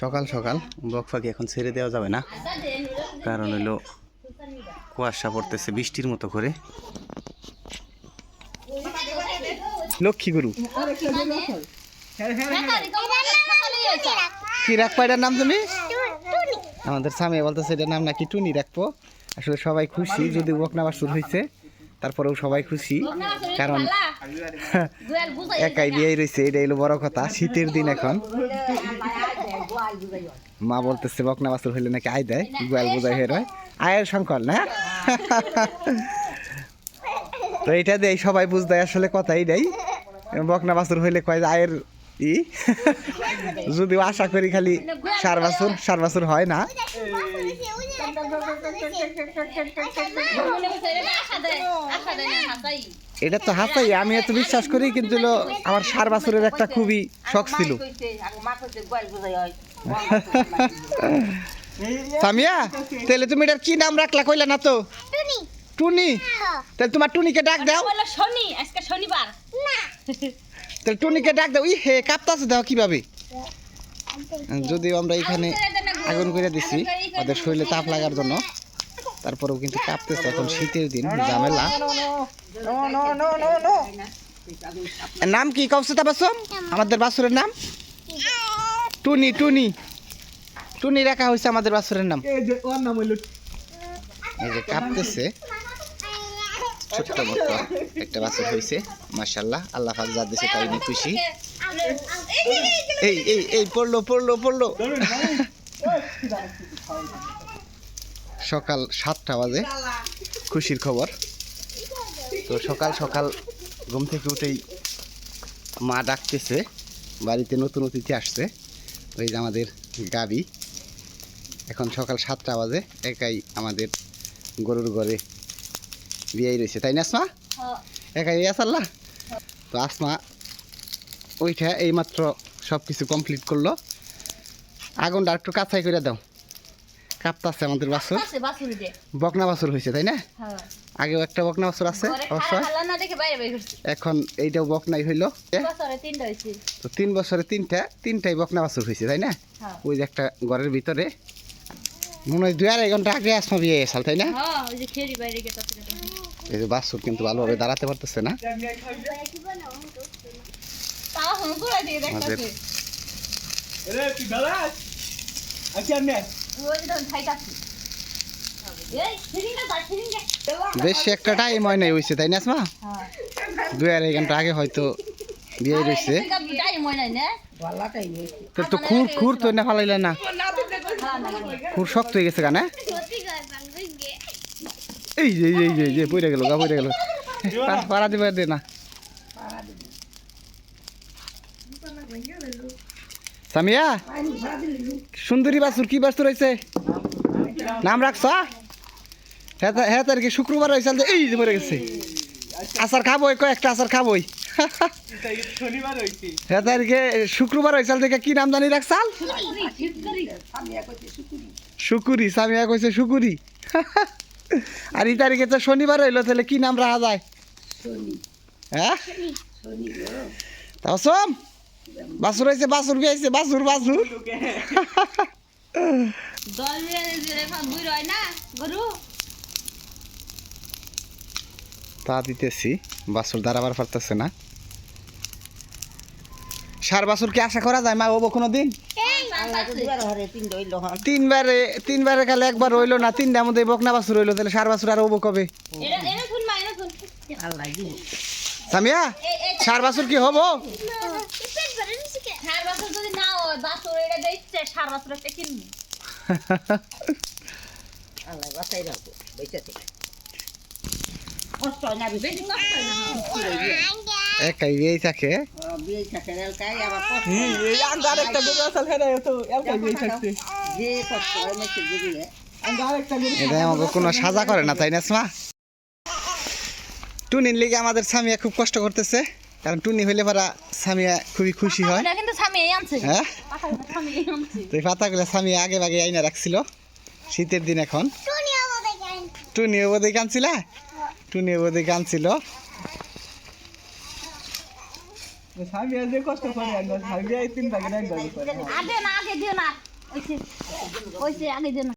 সকাল সকাল বক পাখি এখন ছেড়ে দেওয়া যাবে না। কারণ হলো কুয়াশা পড়তেছে বৃষ্টির মতো করে। লক্ষ্মী গুরু। কি রাখব এটার নাম তুমি? আমাদের স্বামী বলতেছে এটার নাম নাকি টুনি রাখব। আসলে সবাই খুশি যদি বকনা বাসুর হয়েছে তারপরেও সবাই খুশি। কারণ একাই বিয়ে রয়েছে এটা হলো বড় কথা শীতের দিন এখন। মা বলতেছে বকনা বাছুর হইলে নাকি আয় দেয় গোয়াল বোঝাই হয়ে রয়। আয়ের সংকল না? তো এটা দেয় সবাই বুঝতে আসলে কথাই দেয় বকনা বাছুর হইলে কয় আয়ের ই। যদিও আশা করি খালি সার বাছুর সার বাছুর হয় না। এটা তো হাসাই আমি এত বিশ্বাস করি কিন্তু আমার সার বাছুরের একটা খুবই শখ ছিল। সামিয়া তাহলে তুমি এটার কি নাম রাখলা কইলা না তো টুনি তাহলে তোমার টুনিকে ডাক দাও শনি আজকে শনিবার তাহলে টুনিকে ডাক দাও ই হে কাঁপতাছে দাও কীভাবে যদিও আমরা এখানে আগুন করে দিছি ওদের শরীরে তাপ লাগার জন্য তারপরেও কিন্তু কাঁপতেছে এখন শীতের দিন ঝামেলা এর নাম কি কৌশিতা বাসম আমাদের বাসুরের নাম টুনি টুনি। টুনি রাখা হয়েছে আমাদের বাসুরের নাম। এই যে কাঁপতেছে। ছোট্ট মতো একটা বাছুর হয়েছে মাশাল্লাহ আল্লাহ পাক যা দিছে তাই নিয়ে খুশি। এই এই এই পড়ল পড়ল পড়ল। সকাল সাতটা বাজে খুশির খবর। তো সকাল সকাল ঘুম থেকে উঠেই মা ডাকতেছে বাড়িতে নতুন অতিথি আসছে। ওই যে আমাদের গাবি এখন সকাল সাতটা বাজে একাই আমাদের গরুর ঘরে বিয়াই রয়েছে। তাই না আসমা? একাই আসাল্লাহ তো আসমা ওইটা এইমাত্র সব কিছু কমপ্লিট করল। আগুনটা একটু কাছাই করে দাও। কাঁপতাছে আমাদের বাসুরি বকনা বাছুর হয়েছে তাই না? হ্যাঁ। আগেও একটা বকনা বাছুর আছে অবশ্যই এখন এইটাও বকনাই হইল। তো তিন বছরে তিনটা তিনটাই বকনা বাছুর হয়েছে তাই না? হ্যাঁ। ওই যে একটা ঘরের ভিতরে। মনে হয় দুই আড়াই ঘণ্টা আগে আসমা বিয়ে গেছাল তাই না? হ্যাঁ ওই যে খেরি বাইরে গেছে এই যে বাসুর কিন্তু ভালোভাবে দাঁড়াতে পারতেছে না। আমাদের বেশি একটা টাইম হয় নাই হয়েছে তাই না আসমা? দুই আড়াই ঘণ্টা আগে হয়তো বিয়ে রয়েছে তো খুর খুর তো না ফালাইলে না। খুর শক্ত হয়ে গেছে গানে এই যে এই যে, যে পড়ে গেল গা পড়ে গেল। পাড়া দিবে দে না। সামিয়া সুন্দরী বাসুর কি বাসুর হয়েছে নাম রাখছ? হ্যাঁ তার কি শুক্রবার এই মরে গেছে। আচার খাবই কয়েকটা আচার খাবই। হ্যাঁ কি নাম জানি শুকুরি আর এই তো শনিবার হইল তাহলে কি নাম রাখা যায়? হ্যাঁ? বাসুর হয়েছে, বাসুর বিয়েছে বাসুর বাসুর। দল রেখা না, গরু? তা দিতেছি বাসুর দাঁড়াবার পারতেছে না। সার বাসুর কি আশা করা যায় মা ও কোনো দিন তিনবারে তিনবারে গেলে একবার রইল না, তিনটার মধ্যে বকনা বাসুর রইল, তাহলে সার বাসুর আর ওবো কবে? সামিয়া, সার বাসুর কি হব? সার বছর যদি না হয় বেশি কষ্ট হয় না। হ্যাঁ। একাই বিয়েই থাকে? এই আন্দার একটা গরু আসাল হেরে তো এলকাই দিয়ে থাকছে। আন্দার একটা গরু এটা আমাকে কোনো সাজা করে না তাই না মা টুনির লিগে আমাদের স্বামীয়া খুব কষ্ট করতেছে কারণ টুনি হইলে পারা স্বামীয়া খুবই খুশি হয়। কিন্তু স্বামী এই আনছে। হ্যাঁ? স্বামী এই তো এই পাতাগুলো স্বামী আগে ভাগে আইনা রাখছিল শীতের দিন এখন। টুনি ওদের আনছিল টুনি বোধে আজ যে কষ্ট করে তিন ভাগের আগে দিও না। আগে দিও না।